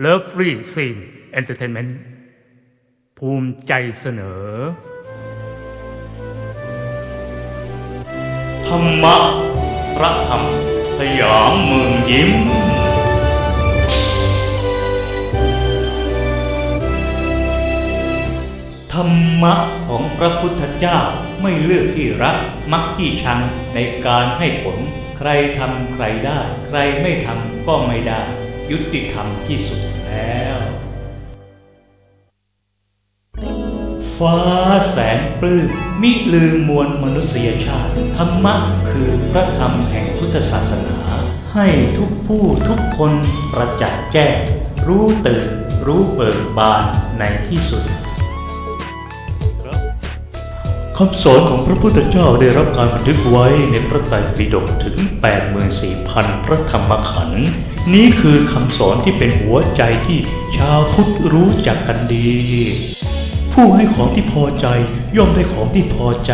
เลิฟฟรีซีนเอนเตอร์เทนเมนต์ภูมิใจเสนอ ธรรมะพระธรรม สยามเมืองยิ้ม ธรรมะของพระพุทธเจ้าไม่เลือกที่รักมักที่ชังในการให้ผล ใครทำใครได้ ใครไม่ทำก็ไม่ได้ ยุติธรรมที่สุดแล้ว ฟ้าแสนปลื้มมิลืมมวลมนุษยชาติ ธรรมะคือพระธรรมแห่งพุทธศาสนา ให้ทุกผู้ทุกคนประจักษ์แจ้งรู้ตื่นรู้เบิกบานในที่สุด คำสอนของพระพุทธเจ้าได้รับการบันทึกไว้ในพระไตรปิฎกถึง 84,000 พระธรรมขันธ์นี้คือคำสอนที่เป็นหัวใจที่ชาวพุทธรู้จักกันดี ผู้ให้ของที่พอใจย่อมได้ของที่พอใจ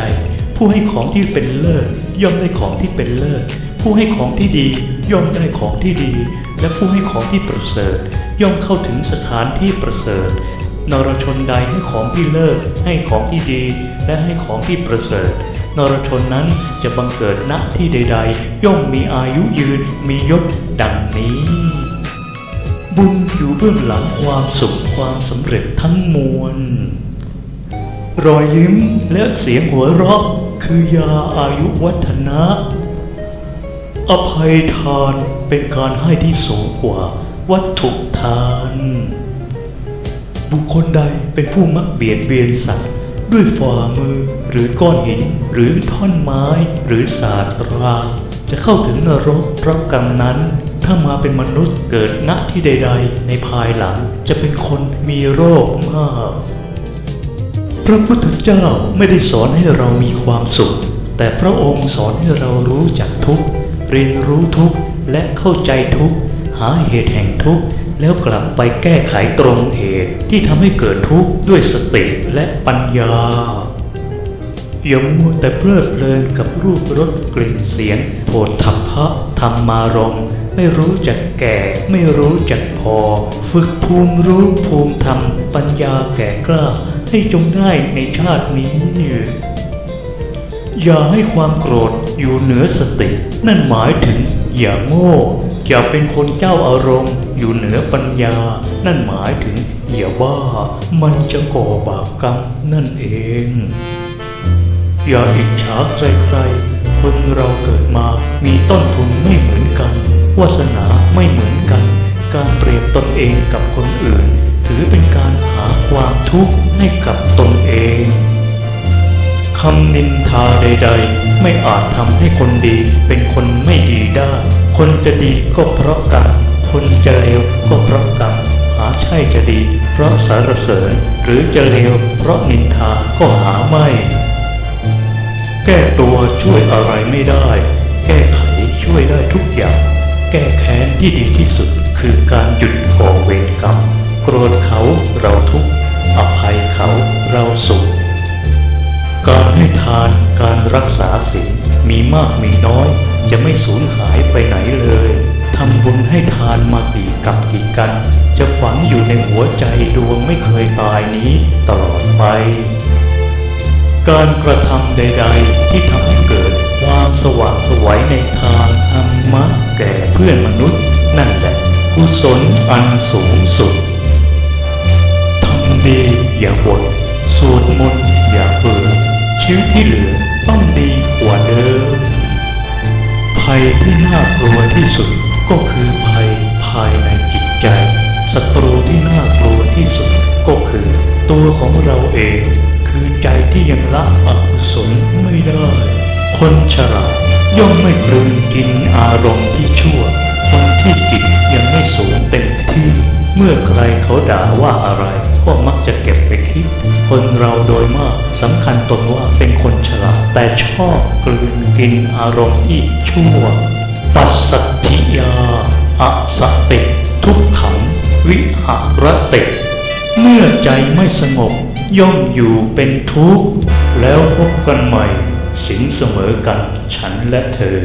ผู้ให้ของที่เป็นเลิศย่อมได้ของที่เป็นเลิศผู้ให้ของที่ดีย่อมได้ของที่ดี และผู้ให้ของที่ประเสริฐ ย่อมเข้าถึงสถานที่ประเสริฐ นรชนใดให้ของที่เลิศให้ของที่ดี และให้ของที่ประเสริฐ นรชนนั้นจะบังเกิดณที่ใด ๆ ย่อมมีอายุยืนมียศดังนี้ บุญอยู่เบื้องหลังความสุขความสำเร็จทั้งมวล รอยยิ้มและเสียงหัวเราะคือยาอายุวัฒนะอภัยทานเป็นการให้ที่สูงกว่าวัตถุทาน บุคคลใดเป็นผู้มักเบียดเบียนสัตว์ด้วยฝ่ามือหรือก้อนหินหรือท่อนไม้หรือสาตรา จะเข้าถึงนรกรับกรรมนั้น ถ้ามาเป็นมนุษย์เกิดณที่ใด ๆ ในภายหลังจะเป็นคนมีโรคมาก พระพุทธเจ้าไม่ได้สอนให้เรามีความสุข แต่พระองค์สอนให้เรารู้จักทุกข์เรียนรู้ทุกข์และเข้าใจทุกข์หาเหตุแห่งทุกข์แล้วกลับไปแก้ไขตรงเหตุ ที่ทำให้เกิดทุกข์ด้วยสติและปัญญา อย่ามัวแต่เพลิดเพลินกับรูปรสกลิ่นเสียงโผฏฐัพพะธรรมารมไม่รู้จักแก่ ไม่รู้จักพอ ฝึกภูมิรู้ภูมิธรรม ปัญญาแก่กล้า ให้จงได้ในชาตินี้อย่าให้ความโกรธอยู่เหนือสติ นั่นหมายถึง อย่าโง่ อย่าเป็นคนเจ้าอารมณ์ อยู่เหนือปัญญา นั่นหมายถึง อย่าบ้ามันจะก่อบาปกรรมนั่นเอง อย่าอิจฉาใครๆ คนเราเกิดมามีต้นทุนไม่เหมือนกันวาสนาไม่เหมือนกัน การเปรียบตนเองกับคนอื่น ถือเป็นการหาความทุกข์ให้กับตนเองคำนินทาใด ๆ ไม่อาจทำให้คนดีเป็นคนไม่ดีได้ คนจะดีก็เพราะกรรมคนจะเลวก็เพราะกรรมหาใช่จะดี เพราะสารเสริญหรือจะเลวเพราะนินทาก็หาไม่ แก้ตัวช่วยอะไรไม่ได้ แก้ไขช่วยได้ทุกอย่าง แก้แค้นที่ดีที่สุดคือการหยุดก่อเวรกรรมโกรธเขาเราทุกข์อภัยเขาเราสุข การให้ทานการรักษาศีลมีมากมีน้อย จะไม่สูญหายไปไหนเลยทำบุญให้ทานมากี่กับกี่กัน จะฝังอยู่ในหัวใจดวงไม่เคยตายนี้ตลอดไป การกระทำใด ๆ ที่ทำให้เกิดความสว่างสวัยในทางธรรมะแก่เพื่อนมนุษย์ นั่นแหละกุศลอันสูงสุดทำดีอย่าบ่นสวดมนต์อย่าเบื่อชีวิตที่เหลือต้องดีกว่าเดิมภัยที่น่ากลัวที่สุดก็คือภัยภายในจิตใจ ศัตรูที่น่ากลัวที่สุดก็คือ ตัวของเราเอง คือใจที่ยังละอกุศลไม่ได้ คนฉลาดย่อมไม่กลืนกินอารมณ์ที่ชั่ว คนที่จิตยังไม่สูงเต็มที่ เมื่อใครเขาด่าว่าอะไร ก็มักจะเก็บไปคิด คนเราโดยมากสำคัญตนว่าเป็นคนฉลาด แต่ชอบกลืนกินอารมณ์ที่ชั่ว ปัสสัทธิยาอสติทุกขัง วิหารติเมื่อใจไม่สงบ ย่อมอยู่เป็นทุกข์ แล้วพบกันใหม่ สินเสมอกันฉันและเธอ